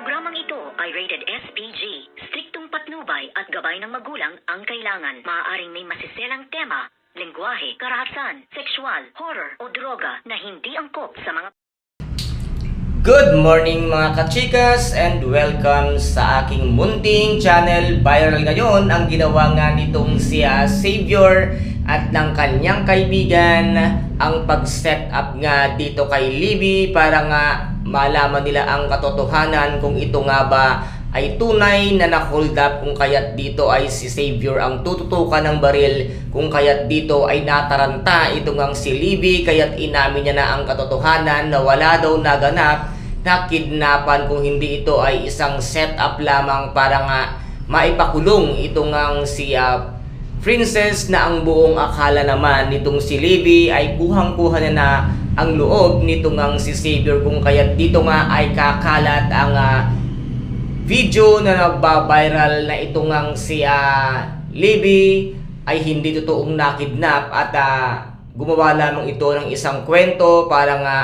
Programang ito ay rated SPG. Striktong patnubay at gabay ng magulang ang kailangan. Maaaring may masiselang tema, lengguwahe, karahasan, sexual, horror o droga na hindi angkop sa mga Good morning mga kachikas and welcome sa aking munting channel. Viral ngayon ang ginawa nga nitong si Savior at ng kanyang kaibigan ang pag-set up nga dito kay Libby para nga malaman nila ang katotohanan kung ito nga ba ay tunay na na-hold up kung kaya't dito ay si Savior ang tututukan ng baril kung kaya't dito ay nataranta ito ngang si Libby kaya't inamin niya na ang katotohanan na wala daw naganap na kidnapan kung hindi ito ay isang setup lamang para nga maipakulong ito ngang si ah, Princess na ang buong akala naman nitong si Libby ay kuhang-kuha na na ang loob nito ngang si Savior kung kaya't dito nga ay kakalat ang ah, video na nagba-viral na ito ngang si ah, Libby ay hindi totoong nakidnap at ah, gumawa lamang ito ng isang kwento para nga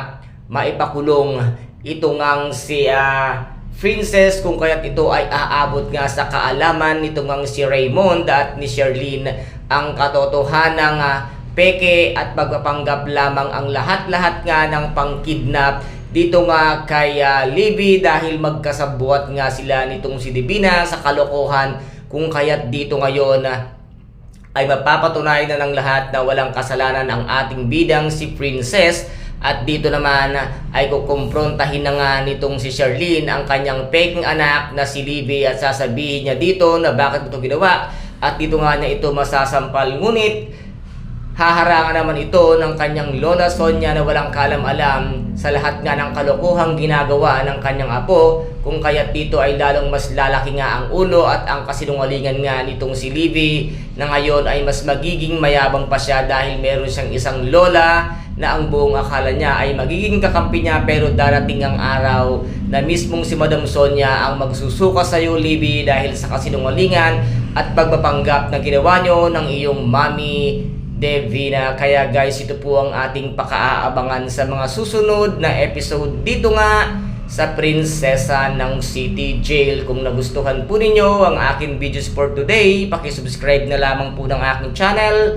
maipakulong ito ngang si ah, Princess kung kaya't ito ay aabot nga sa kaalaman nito ngang si Raymond at ni Sherlyn ang katotohanang ah, peke at pagpapanggap lamang ang lahat-lahat nga ng pangkidnap dito nga kay ah, Libby dahil magkasabuat nga sila nitong si Divina sa kalokohan. Kung kaya't dito ngayon ah, ay mapapatunayan na ng lahat na walang kasalanan ang ating bidang si Princess at dito naman ay kukumprontahin na nga nitong si Charlene ang kanyang peking anak na si Libby at sasabihin niya dito na bakit ito ginawa. At dito nga na ito masasampal. Ngunit Haharangan naman ito ng kanyang Lola Sonia na walang kalam-alam sa lahat nga ng kalokohang ginagawa ng kanyang apo kung kaya't dito ay lalong mas lalaki nga ang ulo at ang kasinungalingan nga nitong si Livy na ngayon ay mas magiging mayabang pa siya dahil meron siyang isang lola na ang buong akala niya ay magiging kakampi niya pero darating ang araw na mismong si Madam Sonia ang magsusuka sa iyo Libby dahil sa kasinungalingan at pagpapanggap na ginawa nyo ng iyong mami Devina. Kaya guys, ito po ang ating pakaaabangan sa mga susunod na episode dito nga sa Prinsesa ng City Jail. Kung nagustuhan po ninyo ang aking videos for today, pakisubscribe na lamang po ng aking channel.